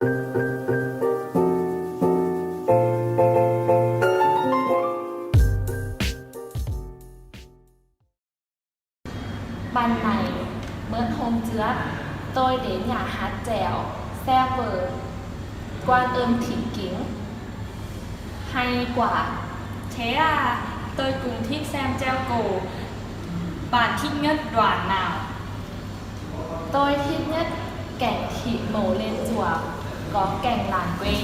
Ban này bớt hôm trước tôi đến nhà hát trèo xe vờ quan ơn thị kính hay quả Thế à, tôi cùng thích xem treo cổ. Bạn thích nhất đoàn nào? tôi thích nhất cảnh thị màu lên chùa có cảnh làng quê.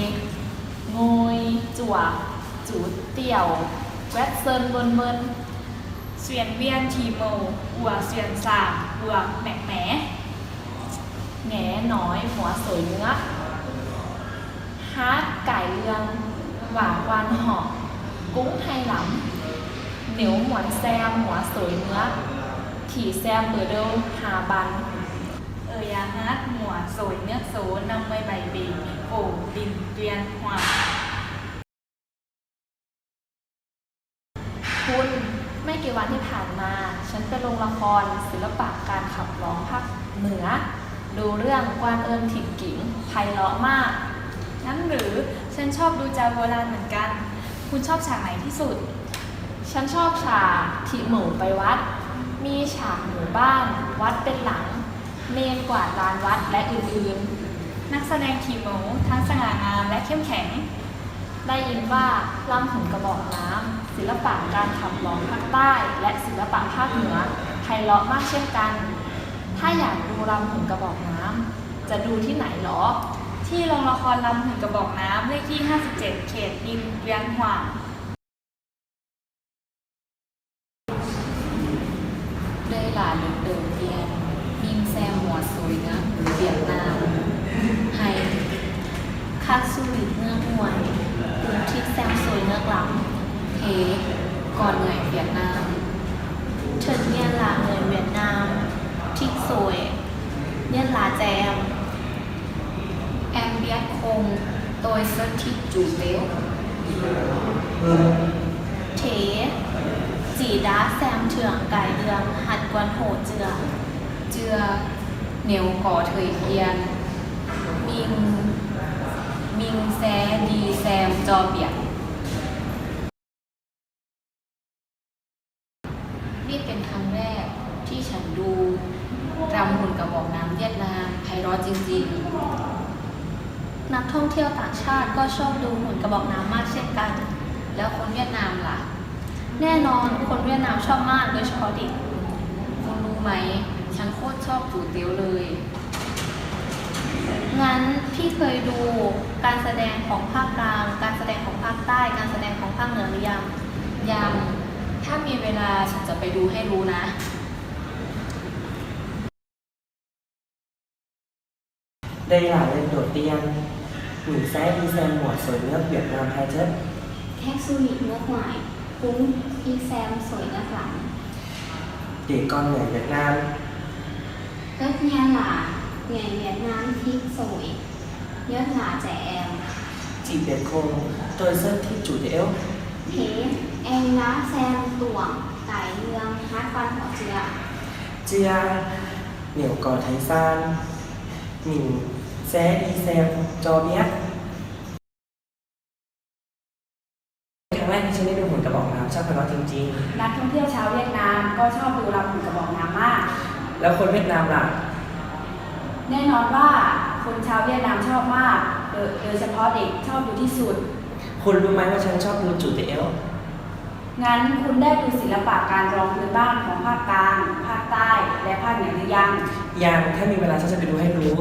Ngôi chùa chú tiểu quét sơn vân vân. Xuyên viên thì màu, ùa xuyên sảm, ùa mẹ mé. nghe nói hóa sổi nữa. Hát cải lương và quan họ cũng hay lắm. Nếu muốn xem hóa sổi nữa thì xem ở đâu Hà Bàn rồi nước số 57 bình, cổ đình tuyên hòa. คุณไม่กี่วันที่ผ่านมา ฉันไปลงละครศิลปะการขับร้องภาคเหนือ ดูเรื่องกวานเอิญถิ่นกิ่งไพเราะมากงั้นหรือฉันชอบดูจาโบราณเหมือนกัน คุณชอบฉากไหนที่สุด ฉันชอบฉากที่หมูไปวัด มีฉากหมู่บ้าน วัดเป็นหลัง เมนกวาดลานวัดและอื่นๆ นักแสดงทีโมทั้งสง่างามและเข้มแข็ง ได้ยินว่าลำหุ่นกระบอกน้ำศิลปะการขับร้องภาคใต้ และศิลปะภาคเหนือไพเราะมากเช่นกัน ถ้าอยากดูลำหุ่นกระบอกน้ำจะดูที่ไหนหรอ ที่โรงละครลำหุ่นกระบอกน้ำเลขที่ 57 เขตดินเวียงหว่าง แซมหัวซุยนงือเวียดนามให้คาสุริเนื้อกมวยหรืที่แซมซุยเนื้อกลับเทก่อนเหนื่อยเวียดนามเชิญเนี่ยลาเงินเวียดนามทิกสวยเนี่ยลาแจม แอมเบียคงโดยเซอร์ทิจูเตลเทจีดาแซมเถื่องไก่เดืองหัดกวนโหเจือง chưa nếu có thời gian Min Min sẽ đi xem cho biết นี่เป็นครั้งแรกที่ฉันดูรำหุ่นกระบอกน้ำเวียดนามไพเราะจริงๆ นักท่องเที่ยวต่างชาติก็ชอบดูหุ่นกระบอกน้ำมากเช่นกัน แล้วคนเวียดนามล่ะ แน่นอนคนเวียดนามชอบมากโดยเฉพาะเด็กคุณรู้ไหม ฉันโคตรชอบจูเตียวเลย งั้นพี่เคยดูการแสดงของภาคกลาง การแสดงของภาคใต้ การแสดงของภาคเหนือหรือยัง ยัง ถ้ามีเวลาฉันจะไปดูให้รู้นะ Đây là lần đầu tiên mình sẽ đi xem mùa sồi nước Việt Nam hai chất แท็กซูริเนื้อหวายคุ้งอีแซมสวยเนื้อหลัง để con người Việt Nam ก็เนี่ยหล่าเหนื่อยเวียดนาม ทิพย์สวยเนื้อหลาแจม chị biết không tôi rất thích chủ tiễu เทเองนะแซมต่วงไก่เมืองฮัดฟันหัวเจือ chia nếu có thời gian mình sẽ đi xem cho biết ครั้งแรกที่ฉันได้ดูหุ่นกระบอกน้ำชอบไพเราะจริงนักท่องเที่ยวชาวเวียดนามก็ชอบดูลำหุ่นกระบอกน้ำมากๆ แล้วคนเวียดนามล่ะ แน่นอนว่าคนชาวเวียดนามชอบมากโดยเฉพาะเด็กชอบดูที่สุด คุณรู้ไหมว่าฉันชอบดูจูเตเอลงั้นคุณได้ดูศิลปะการร้องพื้นบ้านของภาคกลาง ภาคใต้ และภาคเหนือหรือยัง ยังถ้ามีเวลาฉันจะไปดูให้รู้